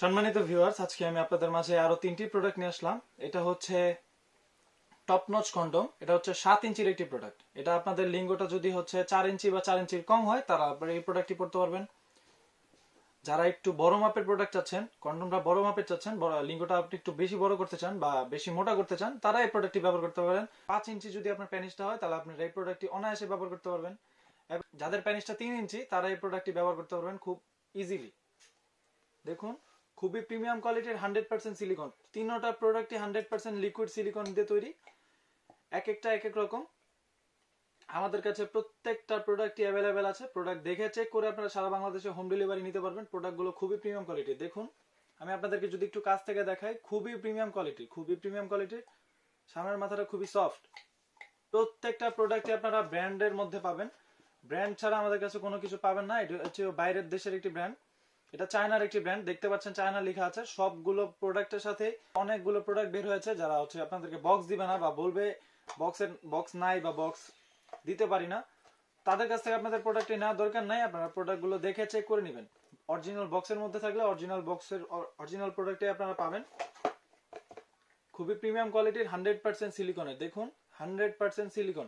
সম্মানিত ভিউয়ার্স আজকে আমি আপনাদের মাঝে আরও তিনটি প্রোডাক্ট নিয়ে আসলাম। এটা হচ্ছে টপ নচ কন্ডম এটা হচ্ছে সাত ইঞ্চির একটি প্রোডাক্ট এটা আপনাদের লিঙ্গটা যদি হচ্ছে চার ইঞ্চি বা চার ইঞ্চির কম হয়, তারা আপনারা এই প্রোডাক্টটি পড়তে পারবেন। যারা একটু বড় মাপের প্রোডাক্ট চাচ্ছেন কন্ডমটা বড় মাপের চাচ্ছেন লিঙ্গটা আপনি একটু বেশি বড় করতে চান বা বেশি মোটা করতে চান, তারা এই প্রোডাক্টটি ব্যবহার করতে পারেন পাঁচ ইঞ্চি যদি আপনার প্যানিসটা হয়, তাহলে আপনি এই প্রোডাক্টটি অনায়াসে ব্যবহার করতে পারবেন। যাদের প্যানিসটা তিন ইঞ্চি, তারা এই প্রোডাক্টটি ব্যবহার করতে পারবেন খুব ইজিলি দেখুন খুবই প্রিমিয়াম কোয়ালিটির হান্ড্রেড পার্সেন্ট সিলিকন তিনটা প্রোডাক্টই হান্ড্রেড পার্সেন্ট লিকুইড সিলিকন দিয়ে তৈরি। এক একটা, এক এক রকম। আমাদের কাছে প্রত্যেকটা প্রোডাক্টই অ্যাভেলেবেল আছে। প্রোডাক্ট দেখে চেক করে আপনারা সারা বাংলাদেশে হোম ডেলিভারি নিতে পারবেন। প্রোডাক্টগুলো খুবই প্রিমিয়াম কোয়ালিটি দেখুন, আমি আপনাদেরকে যদি একটু কাছ থেকে দেখাই, খুবই প্রিমিয়াম কোয়ালিটি খুবই প্রিমিয়াম কোয়ালিটির সামনের মাথাটা খুবই সফট প্রত্যেকটা প্রোডাক্টই আপনারা ব্র্যান্ডের মধ্যে পাবেন। ব্র্যান্ড ছাড়া আমাদের কাছে কোনো কিছু পাবেন না। এটা হচ্ছে বাইরের দেশের একটি ব্র্যান্ড এটা চায়নার একটি ব্র্যান্ড দেখতে পাচ্ছেন চায়না লেখা আছে, সবগুলো প্রোডাক্টের সাথে অনেকগুলো প্রোডাক্ট বের হয়েছে যারা হচ্ছে আপনাদেরকে বক্স দিবে না বা বলবে বক্সের বক্স নাই বা বক্স দিতে পারি না। তাদের কাছ থেকে আপনাদের প্রোডাক্টটি নেওয়ার দরকার নাই, আপনারা প্রোডাক্টগুলো দেখে চেক করে নেবেন। অরিজিনাল বক্সের মধ্যে থাকলে অরিজিনাল বক্সের অরিজিনাল প্রোডাক্টে আপনারা পাবেন। খুবই প্রিমিয়াম কোয়ালিটির হান্ড্রেড পার্সেন্ট সিলিকনের দেখুন হান্ড্রেড পার্সেন্ট সিলিকন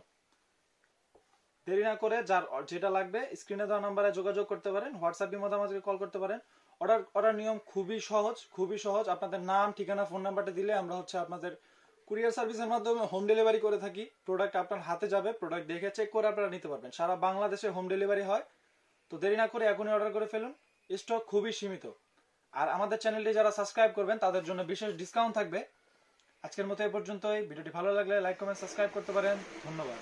দেরি না করে যার যেটা লাগবে স্ক্রিনে দেওয়া নাম্বারে যোগাযোগ করতে পারেন হোয়াটসঅ্যাপের মধ্যে আমাদেরকে কল করতে পারেন। অর্ডার অর্ডার নিয়ম খুবই সহজ খুবই সহজ। আপনাদের নাম, ঠিকানা ফোন নাম্বারটা দিলে আমরা হচ্ছে আপনাদের কুরিয়ার সার্ভিসের মাধ্যমে হোম ডেলিভারি করে থাকি। প্রোডাক্ট আপনার হাতে যাবে প্রোডাক্ট দেখে চেক করে আপনারা নিতে পারবেন। সারা বাংলাদেশে হোম ডেলিভারি হয়। তো দেরি না করে এখনই অর্ডার করে ফেলুন। স্টক খুবই সীমিত। আর আমাদের চ্যানেলটি যারা সাবস্ক্রাইব করবেন, তাদের জন্য বিশেষ ডিসকাউন্ট থাকবে। আজকের মতো এ পর্যন্তই। ভিডিওটি ভালো লাগলে লাইক কমেন্ট সাবস্ক্রাইব করতে পারেন। ধন্যবাদ।